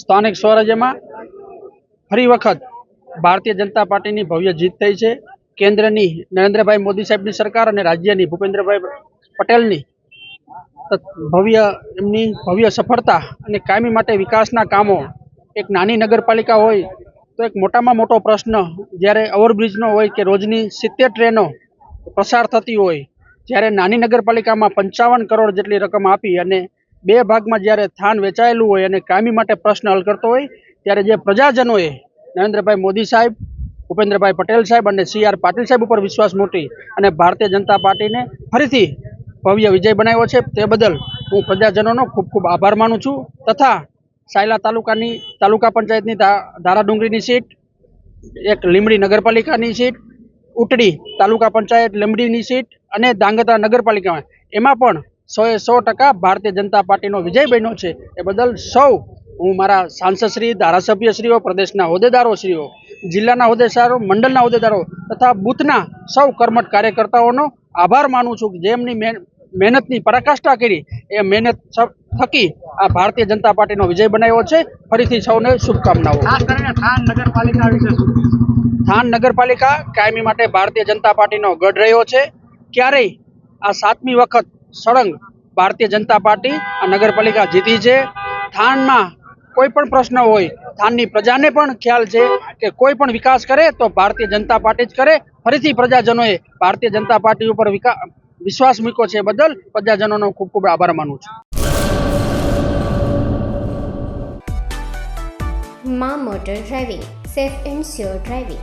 સ્થાનિક સ્વરાજ્યમાં ફરી વખત ભારતીય જનતા પાર્ટીની ભવ્ય જીત થઈ છે. કેન્દ્રની નરેન્દ્રભાઈ મોદી સાહેબની સરકાર અને રાજ્યની ભૂપેન્દ્રભાઈ પટેલની ભવ્ય એમની ભવ્ય સફળતા અને કાયમી માટે વિકાસના કામો એક નાની નગરપાલિકા હોય તો એક મોટામાં મોટો પ્રશ્ન જ્યારે ઓવરબ્રિજનો હોય કે રોજની સિત્તેર ટ્રેનો પસાર થતી હોય, જ્યારે નાની નગરપાલિકામાં પંચાવન કરોડ જેટલી રકમ આપી અને બે ભાગમાં જ્યારે થાન વેચાયેલું હોય અને કાયમી માટે પ્રશ્ન હલ કરતો હોય, ત્યારે જે પ્રજાજનોએ નરેન્દ્રભાઈ મોદી સાહેબ ભૂપેન્દ્રભાઈ પટેલ સાહેબ અને સી આર પાટીલ સાહેબ ઉપર વિશ્વાસ મૂકી અને ભારતીય જનતા પાર્ટીને ફરીથી ભવ્ય વિજય બનાવ્યો છે. તે બદલ હું પ્રજાજનોનો ખૂબ ખૂબ આભાર માનું છું. તથા સાયલા તાલુકાની, તાલુકા પંચાયતની ધારાડુંગરીની સીટ, એક લીમડી નગરપાલિકાની સીટ, ઉટડી તાલુકા પંચાયત લીમડીની સીટ અને દાંગતા નગરપાલિકામાં. એમાં પણ સોએ સો ટકા ભારતીય જનતા પાર્ટીનો વિજય બન્યો છે. એ બદલ સૌ હું મારા સાંસદશ્રી ધારાસભ્યશ્રીઓ પ્રદેશના હોદ્દેદારોશ્રીઓ જિલ્લાના હોદ્દેદારો મંડળના હોદ્દેદારો તથા બૂથના સૌ કર્મઠ કાર્યકર્તાઓનો આભાર માનું છું કે જેમની મહેન- મહેનતની પરાકાષ્ઠા કરી એ મહેનત થકી આ ભારતીય જનતા પાર્ટીનો વિજય બનાવ્યો છે. ફરીથી સૌને શુભકામનાઓ. થાન નગરપાલિકા કાયમી માટે ભારતીય જનતા પાર્ટીનો ગઢ રહ્યો છે. ક્યારેય આ સાતમી વખત સળંગ ભારતીય જનતા પાર્ટી નગરપાલિકા જીતી છે. થાનમાં કોઈ પણ પ્રશ્ન હોય, થાનની પ્રજાને પણ ખ્યાલ છે કે કોઈ પણ વિકાસ કરે તો ભારતીય જનતા પાર્ટી જ કરે. ફરીથી પ્રજાજનોએ ભારતીય જનતા પાર્ટી ઉપર વિશ્વાસ મૂક્યો છે બદલ પ્રજાજનોનો ખૂબ ખૂબ આભાર માનું છું. મા motor driving, safe and sure driving.